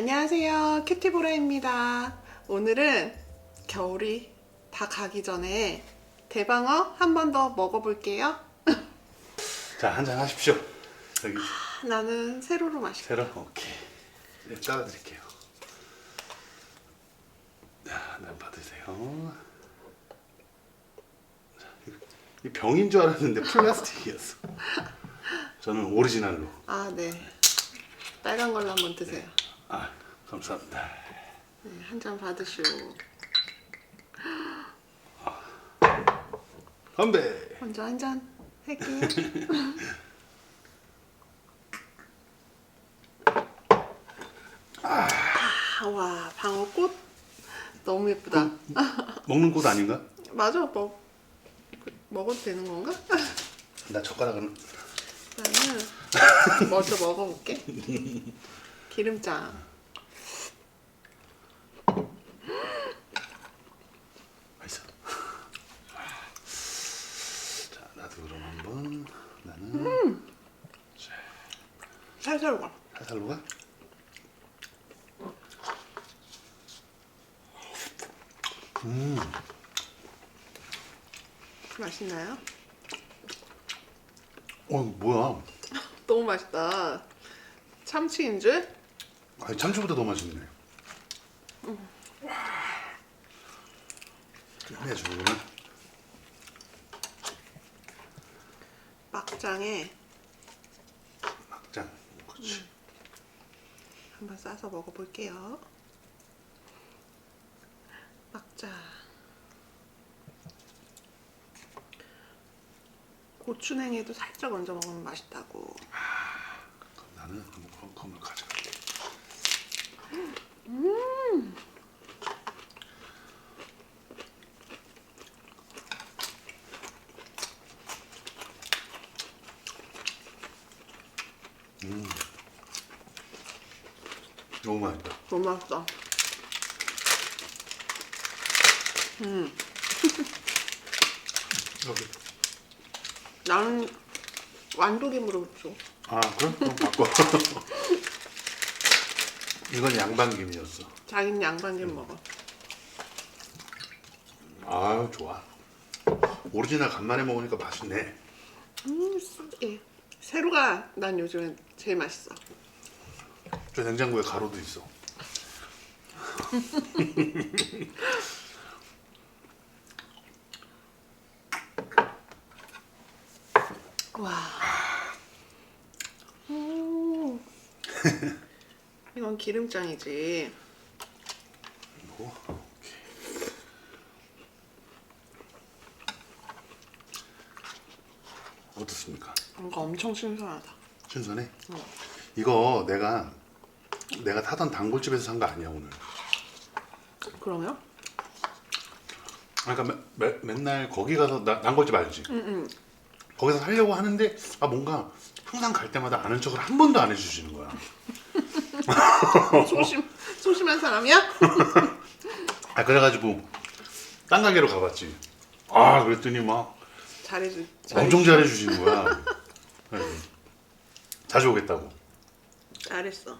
안녕하세요. 큐티보라입니다. 오늘은 겨울이 다 가기 전에 대방어 한 번 더 먹어볼게요. 자, 한잔 하십시오. 여기 나는 세로로 마실게. 세로 오케이. 네, 따라드릴게요. 자, 한잔 받으세요. 자, 이 병인 줄 알았는데 플라스틱이었어. 저는 오리지널로. 아, 네. 빨간 걸로 한번 드세요. 아, 감사합니다. 네, 한잔 받으시오. 건배. 먼저 한잔 할게요. 아, 와, 방어꽃 너무 예쁘다. 먹는 꽃 아닌가? 맞아, 먹 먹어도 되는 건가? 나 젓가락은 나는 먼저 먹어볼게. 기름장. 맛있어. 자, 나도 그럼 한번 나는 살살 가. 살살로 가. 맛있나요? 어, 뭐야? 너무 맛있다. 참치인 줄? 아니, 참치보다 더 맛있네. 끝내주고 막장에 막장. 그렇지. 한번 싸서 먹어볼게요. 막장. 고추냉이도 살짝 얹어 먹으면 맛있다고. 그럼 나는 한번 검- 검을 가져갈게. 음. 너무 맛있다. 맛있다. 여기. 나는 완두김으로 줘. 아, 그럼 그럼 바꿔. 이건 양반김이었어. 자기는 양반김 먹어. 아, 좋아. 오리지널 간만에 먹으니까 맛있네. 음, 예. 새로가 난 요즘에 제일 맛있어. 저 냉장고에 가루도 있어. 와. 오. 이건 기름장이지. 오케이. 어떻습니까? 뭔가 엄청 신선하다. 신선해? 이거 내가 내가 타던 단골집에서 산 거 아니야 오늘. 그러면? 아, 그러니까 매, 매, 맨날 거기 가서 나, 단골집 알지? 거기서 살려고 하는데 아 뭔가 항상 갈 때마다 아는 척을 한 번도 안 해주시는 거야. 소심 소심한 사람이야? 아 그래가지고 딴 가게로 가봤지. 아 그랬더니 막 잘해주. 엄청 잘해주시는 거야. 네. 자주 오겠다고. 잘했어.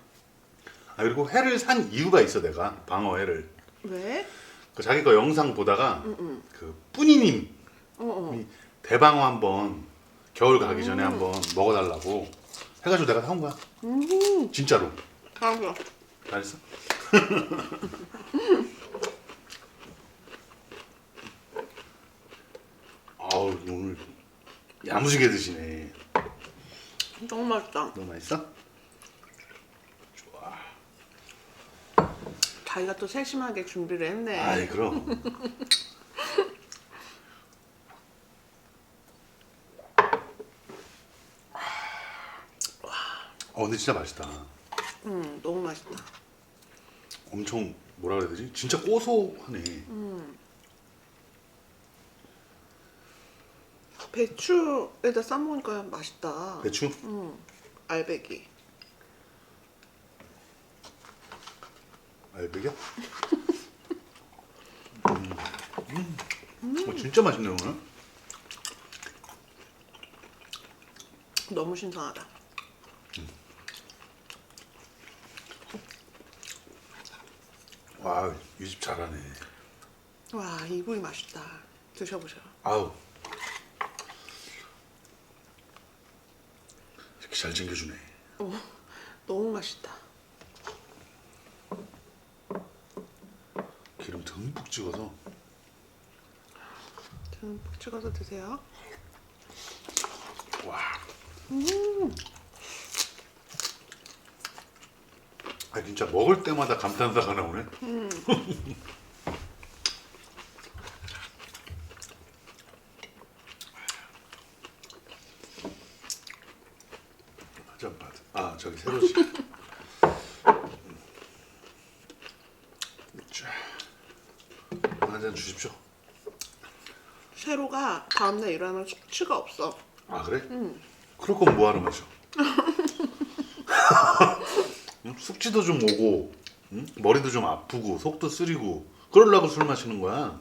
아 그리고 회를 산 이유가 있어 내가 방어 회를. 왜? 그 자기 거 영상 보다가 그 뿌니님 어 어. 이 대방어 한번 겨울 가기 전에 한번 먹어달라고 해가지고 내가 사온 거야. 음. 진짜로. 알았어. 잘했어? 아우 오늘 야무지게 드시네. 너무 맛있다. 너무 맛있어? 좋아. 자기가 또 세심하게 준비를 했네. 아이 그럼. 어 근데 진짜 맛있다. 음, 너무 맛있다. 엄청 뭐라 그래야 되지? 진짜 고소하네. 배추에다 싸 먹으니까 맛있다. 배추? 음, 알배기. 알배기야? 음. 음. 어, 진짜 맛있네 오늘. 너무 신선하다. 와, 이 집 잘하네. 와, 이 부위 맛있다. 드셔보세요. 아우. 이렇게 잘 챙겨주네. 어, 너무 맛있다. 기름 듬뿍 찍어서. 듬뿍 찍어서 드세요. 와. 아 진짜 먹을 때마다 감탄사가 나오네. 한 잔 받. 아 저기 새로지. 한잔 주십시오. 세로가 다음날 일어나면 숙취가 없어. 아 그래? 그럴 거면 뭐하러 마셔? 응? 숙취도 좀 오고 응? 머리도 좀 아프고 속도 쓰리고 그러려고 술 마시는 거야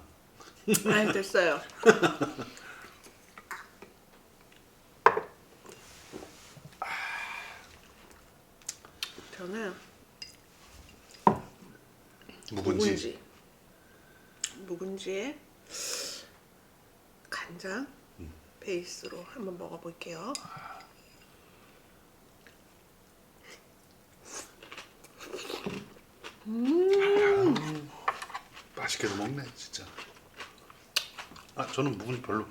아니 됐어요. 저는 묵은지, 묵은지 묵은지에 간장 베이스로 한번 먹어볼게요. 맛있게도 먹네 진짜. 아 저는 묵은지 별로.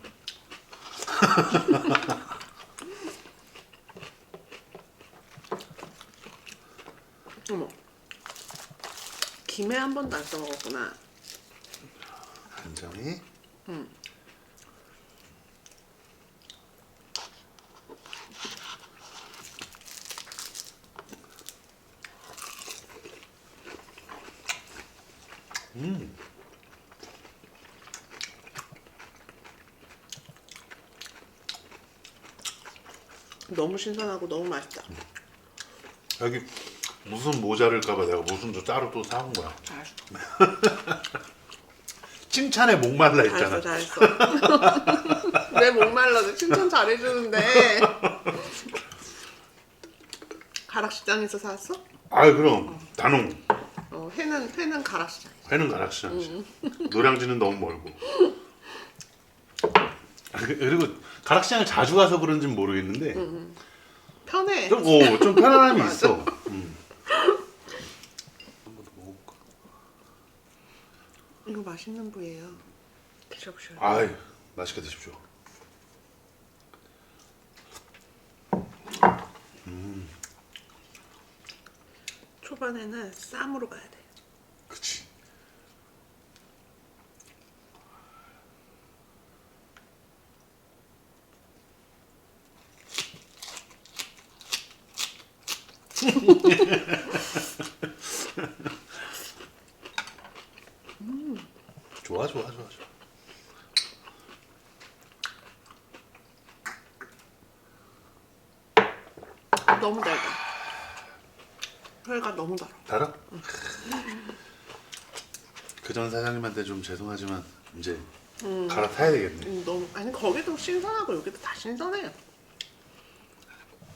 어머. 김에 한 번도 안 써먹었구나. 간장이 너무 신선하고 너무 맛있다. 여기 무슨 모자를까봐 내가 무슨 또 따로 또 사온 거야 잘했어. 칭찬에 목말라 했잖아 잘했어. 내 목말라도 칭찬 잘해주는데. 가락시장에서 사왔어? 아 그럼 단홍 어, 회는 회는 가락시장. 회는 가락시장이지 노량진은 너무 멀고 아, 그- 그리고 가락시장을 자주 가서 그런지 는 모르겠는데 편해. 좀, 어, 좀 편안함이. 있어 음. 한번 더 먹어볼까? 이거 맛있는 부위예요. 드셔보셔요. 아이 맛있게 드십시오 초반에는 쌈으로 가야 돼. 그치 좋아 좋아 좋아 좋아 너무 달다. 회가 너무 달아. 달아? 그 전 사장님한테 좀 죄송하지만 이제 갈아타야 되겠네 음, 너무 아니 거기도 신선하고 여기도 다 신선해요.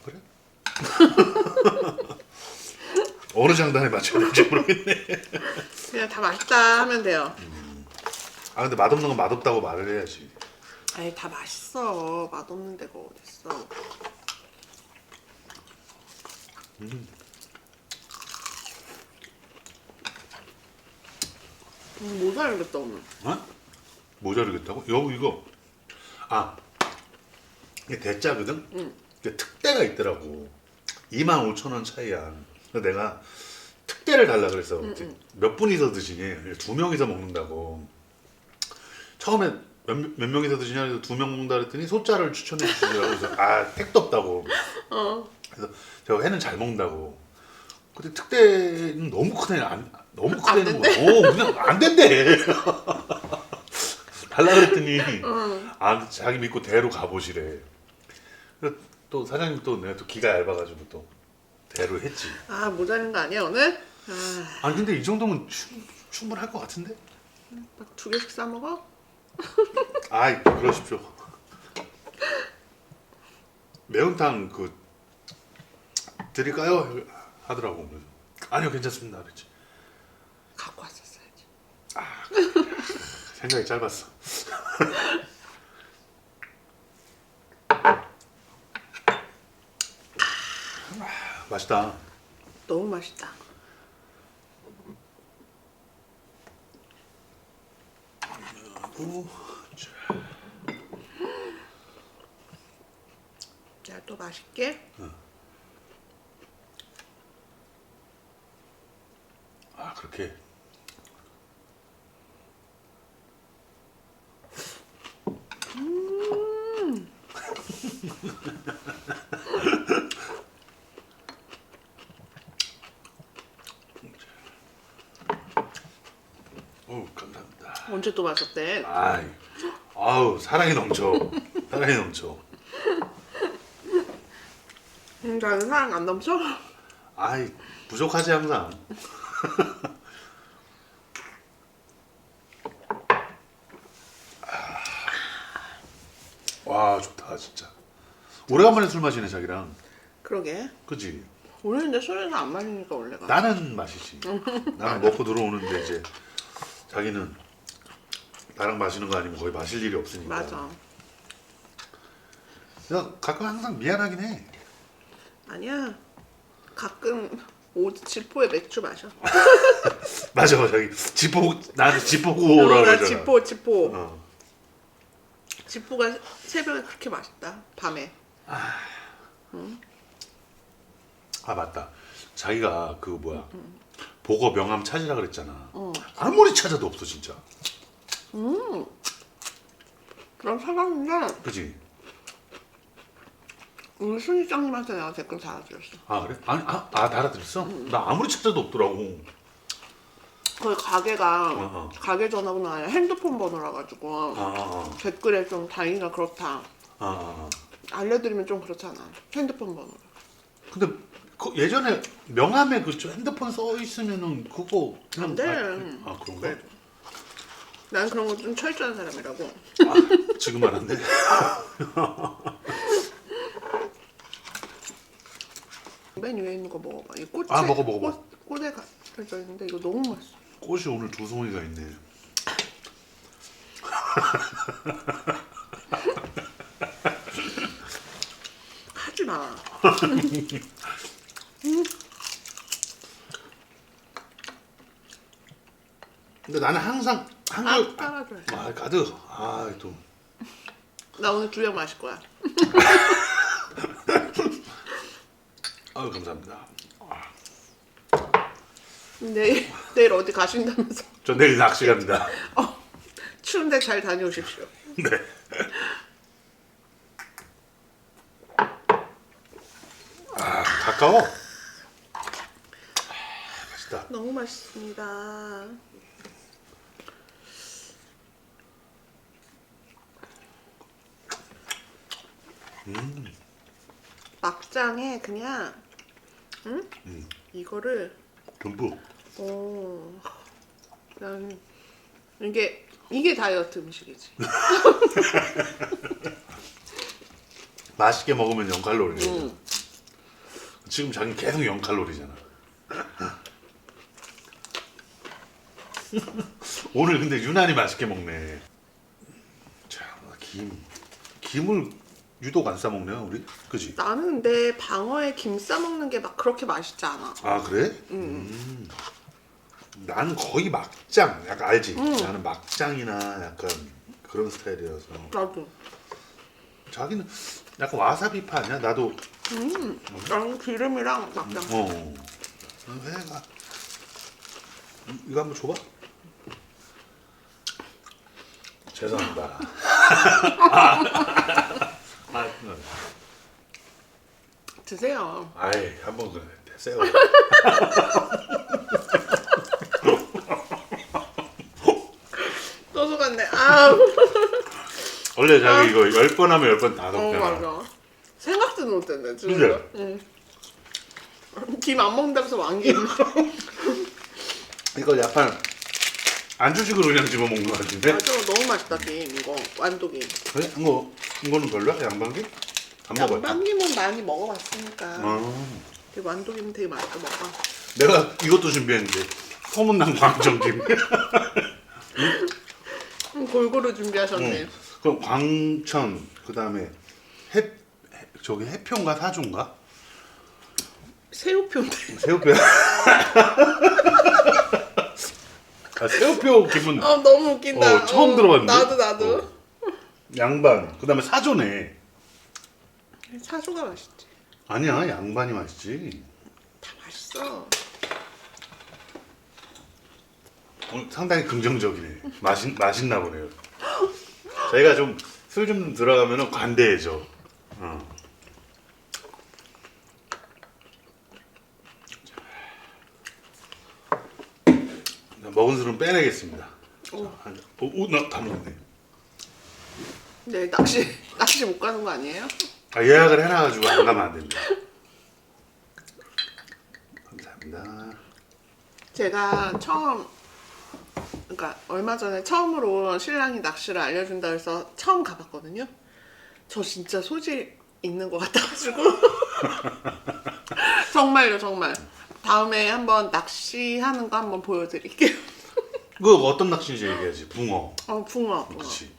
그래? 어느 장단에 맞춰야 될지 모르겠네 그냥 다 맛있다 하면 돼요. 아 근데 맛없는 건 맛없다고 말을 해야지 아니 다 맛있어. 맛없는 데가 어딨어. 음, 뭐 사야겠다 오늘. 어? 모자르겠다고? 여기 이거 아 이게 대짜거든? 이게 특대가 있더라고 2만 5천 원 차이야 그래서 내가 특대를 달라 그래서 몇 분이서 드시니 두 명이서 먹는다고 처음에 몇, 몇 명이서 드시냐 그래서 두 명 먹는다 그랬더니 소자를 추천해 주시더라고 그래서 아 택도 없다고 어. 그래서 제가 회는 잘 먹는다고 근데 특대는 너무 크네. 안, 너무 안 크다는 거야 어 그냥 안 된대. 달라 그랬더니 아 자기 믿고 대로 가보시래. 그래서 또 사장님 또 내가 또 기가 얇아가지고 또 대로 했지. 아 모자른 거 아니야 오늘? 아, 아니 근데 이 정도면 충, 충분할 것 같은데? 막 두 개씩 싸 먹어? 아이 그러십시오. 매운탕 그 드릴까요 하더라고 그래서 아니요 괜찮습니다 그랬지 갖고 왔었어. 생각이 짧았어. 맛있다. 너무 맛있다. 오, 자, 또 맛있게. 그렇게. 오 감사합니다. 언제 또 마셨대? 아이, 아우 사랑이 넘쳐, 사랑이 넘쳐. 음, 나는 사랑 안 넘쳐? 아이 부족하지 항상. 아. 와 좋다 진짜. 오래간만에 술 마시네 자기랑. 그러게. 그지? 오늘 근데 술을 안 마시니까 원래가. 나는 마시지. 나는 먹고 들어오는데 이제 자기는 나랑 마시는 거 아니면 거의 마실 일이 없으니까. 맞아. 나 가끔 항상 미안하긴 해. 아니야. 가끔 오 지포에 맥주 마셔. 맞아, 자기 지포 나한테 지포고 어, 오라 나 그러잖아. 지포 지포. 어. 지포가 새벽에 그렇게 맛있다. 밤에. 아 맞다. 자기가 그 뭐야 보거 명함 찾으라 그랬잖아. 어. 아무리 찾아도 없어 진짜. 그럼 사람인데 그지? 우리 순이장님한테 내가 댓글 달아드렸어. 아 그래? 아니 아, 아 달아들었어? 나 아무리 찾아도 없더라고. 거기 가게가 어, 어. 가게 전화번호 아니라 핸드폰 번호라 가지고 아, 아, 댓글에 좀 다니기가 그렇다. 아, 아, 아. 알려드리면 좀 그렇잖아. 핸드폰 번호. 근데 그 예전에 명함에 그 핸드폰 써 있으면은 그거 그냥 안 돼. 아, 아 그런가? 그래. 난 그런 거 좀 철저한 사람이라고. 아, 지금 알았네. 맨 위에 있는 거 먹어봐. 이 꽃에 아, 먹어, 먹어봐. 꽃, 꽃에 가려져 있는데 이거 너무 맛있어. 꽃이 오늘 두 송이가 있네. 하지 마. 근데 나는 항상 따라줘야 돼. 아 가득 아또 나 오늘 두 병 마실 거야. 아유 감사합니다. 내일 내일 어디 가신다면서? 저 내일 낚시 갑니다. 어, 추운데 잘 다녀오십시오. 네. 아 가까워. 아, 맛있다. 너무 맛있습니다. 막장에 그냥 응? 이거를 듬뿍. 어, 난 이게 이게 다이어트 음식이지. 맛있게 먹으면 0 칼로리. 음. 지금 자기 계속 0 칼로리잖아. 오늘 근데 유난히 맛있게 먹네. 자, 김. 김을 유독 안 싸 먹네, 우리. 그지? 나는 근데 방어에 김 싸 먹는 게 막 그렇게 맛있지 않아. 아, 그래? 음. 나는 거의 막장. 약간 알지? 나는 막장이나 약간 그런 스타일이어서. 나도. 자기는 약간 와사비파 아니야? 나도 나는 기름이랑 막장. 어. 회가 음, 이거 한번 줘봐. 죄송합니다. 아, 드세요. 아이 한번 그래 세요. 또 속았네. 아, 원래 자기 이거 열 번 하면 열 번 다어 덮잖아. 맞아. 생각도 못했네. 진짜. 응. 김안 먹는다면서 왕김. 이거 약간 안주식으로 그냥 집어 먹는 거 같은데? 맞아, 너무 맛있다 김 이거 완도김. 그래? 이거 이거는 별로야? 양반김? 안 먹어. 양반김은 많이 먹어봤으니까. 어. 이 완도김 되게 맛있게 먹어. 내가 이것도 준비했는데 소문난 광정김. 음, 골고루 준비하셨네. 응. 그럼 광천 그 다음에 해, 해 저기 해평가 사주인가? 새우표인데. 새우뼈. 아, 새우뼈 기분 아 너무 웃긴다. 어, 처음 들어봤는데? 나도 나도. 어. 양반 그다음에 사조네. 사조가 맛있지. 아니야 양반이 맛있지. 다 맛있어. 오늘 상당히 긍정적이네. 맛있 맛있나 보네요. 저희가 좀 술 좀 들어가면은 관대해져. 어. 자, 먹은 술은 빼내겠습니다. 오. 오나다 먹었네. 네 낚시 낚시 못 가는 거 아니에요? 아, 예약을 해놔가지고 안 가면 안 됩니다. 감사합니다. 제가 처음 그러니까 얼마 전에 처음으로 신랑이 낚시를 알려준다 해서 처음 가봤거든요. 저 진짜 소질 있는 것 같아가지고 정말요 정말 다음에 한번 낚시하는 거 한번 보여드릴게요. 그 어떤 낚시인지 얘기하지. 붕어. 어 붕어. 붕어. 그렇지.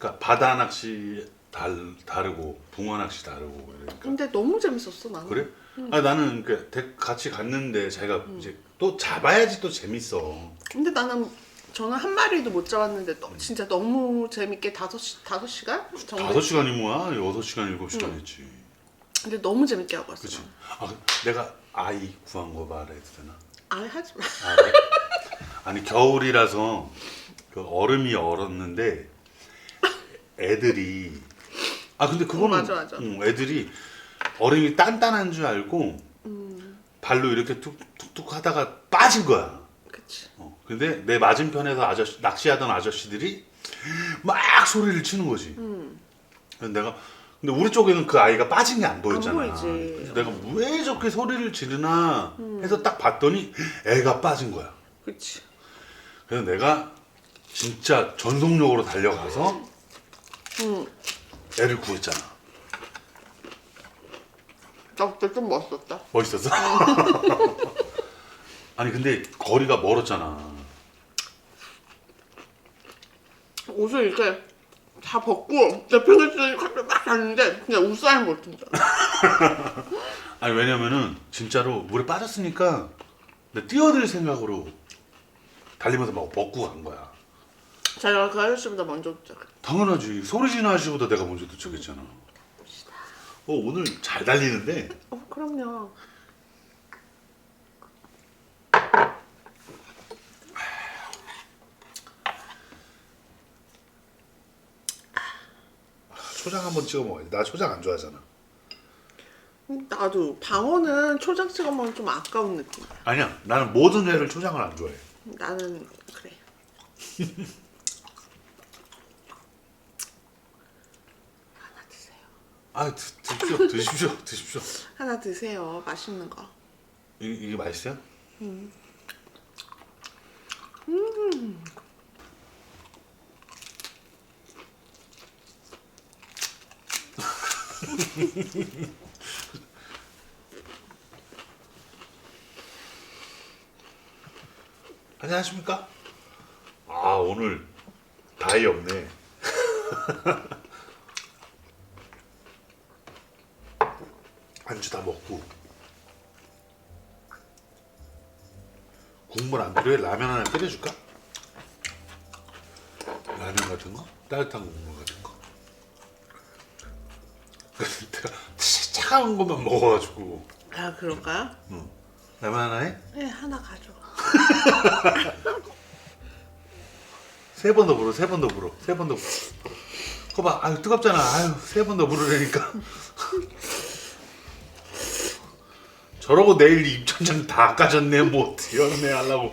그러니까 바다 낚시 달, 다르고 붕어 낚시 다르고 그러니까. 근데 너무 재밌었어 나는. 그래? 아 나는 그 대- 같이 갔는데 자기가 이제 또 잡아야지 또 재밌어. 근데 나는 저는 한 마리도 못 잡았는데 너, 진짜 너무 재밌게 다섯 시 다섯 시간 정도. 다섯 시간이 뭐야? 여섯 시간 일곱 시간 했지. 근데 너무 재밌게 하고 왔어. 그렇지. 아 그- 내가 아이 구한 거 말해도 되나? 아 하지 마. 아? 아니 겨울이라서 그 얼음이 얼었는데 애들이 아 근데 그거는 어, 맞아, 맞아. 응, 애들이 얼음이 단단한 줄 알고 음. 발로 이렇게 툭툭툭 하다가 빠진 거야. 그치. 어, 근데 내 맞은편에서 아저씨 낚시하던 아저씨들이 막 소리를 치는 거지. 음. 그래서 내가 근데 우리 쪽에는 그 아이가 빠진 게 안 보였잖아. 안 보이지. 그래서 내가 왜 저렇게 소리를 지르나 음. 해서 딱 봤더니 애가 빠진 거야. 그치. 그래서 내가 진짜 전속력으로 달려가서 응. 애를 구했잖아. 나 그때 좀 멋있었다. 멋있었어? 아니 근데 거리가 멀었잖아. 옷을 이렇게 다 벗고 내팽개치더니 갑자기 막 갔는데 그냥 웃사람 못 든다. 아니 왜냐면은 진짜로 물에 빠졌으니까 뛰어들 생각으로 달리면서 막 먹고 간 거야. 제가 그 아저씨보다 먼저 도착. 당연하지. 소리 지는 아저씨보다 내가 먼저 도착했잖아. 어 오늘 잘 달리는데 어 그럼요. 초장 한번 찍어 먹어야지. 나 초장 안 좋아하잖아. 나도 방어는 초장 찍어 먹으면 좀 아까운 느낌. 아니야. 나는 모든 회를 초장을 안 좋아해. 나는 그래. 하나 드세요. 아 드, 드십시오. 드십시오. 드십시오. 하나 드세요. 맛있는 거. 이, 이게 맛있어요? 안녕하십니까? 아 오늘 다이 없네. 안주 다 먹고 국물 안 필요해? 라면 하나 끓여줄까? 라면 같은 거? 따뜻한 국물 같은 거? 내가 차가운 것만 먹어가지고 아 그럴까요? 응. 라면 하나 해? 네 하나 가져. 세번 더 불어, 세 번 더 불어, 세 번 더 불어. 그거 봐, 아유 뜨겁잖아. 아유 세 번더 부르려니까. 저러고 내일 입천장 다 까졌네. 뭐 어떻게 연애 하려고.